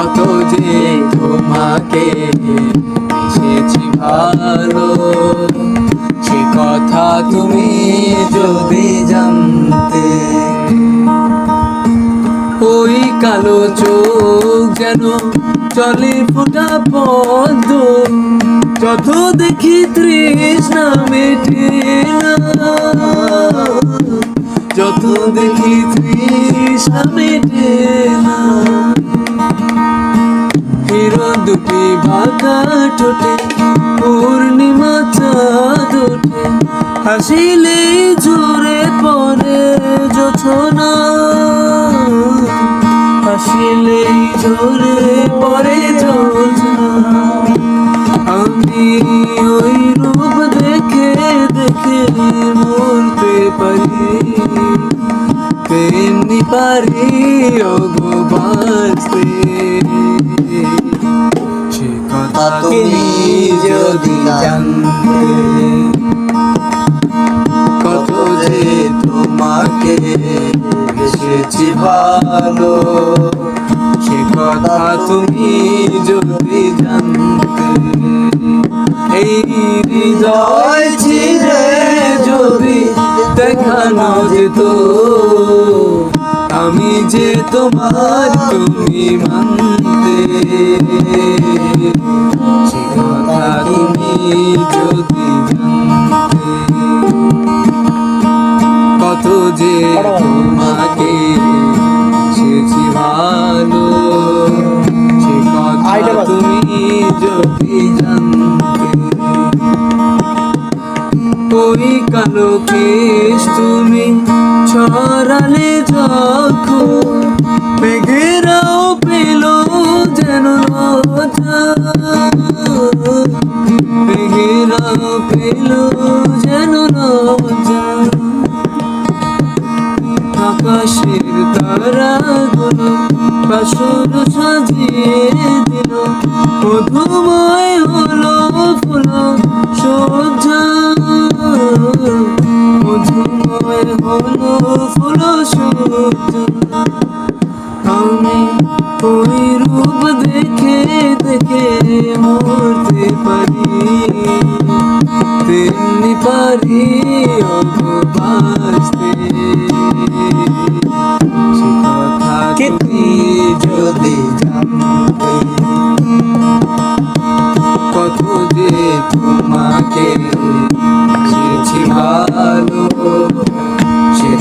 কত যে তোমাকে এসেছি ভালো, সে কথা তুমি যদি জানতে, ওই কালো চোখ যেন চলে ফোটা পদ্ম যত দেখি তৃষ্ণা মেটে যত দেখি তৃষ্ণা মেটে না। হিরো দুটি বাঁকা ঠোঁটে, পূর্ণিমা চাঁদ ওঠে। হাসিলে জোরে পরে যোছনা। হাসিলে জোরে পরে যোছনা। আমি ওই রূপ দেখে দেখে মরতে পারি পারি ওগো বাঁচতে। সে কথা তুমি যদি জানতে। কত যে তোমাকে এসেছি ভালো সে কথা তুমি যদি জানতে। এই হৃদয় ছিঁড়ে যদি দেখানো যেত আমি যে তোমার তুমি মানতে। সে কথা তুমি যদি কত যে তোমাকে সেছি ভালো সে কথা তুমি যদি জানতে ওই কালো কেশ তুমি ছড়ালে যখন মেঘেরাও পেল যেন মেঘেরাও পেল যেন আকাশের তারাগুলো বাসর সাজিয়ে দিল। মধুময় ফুল আমি ওই রূপ দেখে দেখে মরতে পারি। তেমনি পারি সে কথা তুমি যদি জানতে কত যে তোমাকে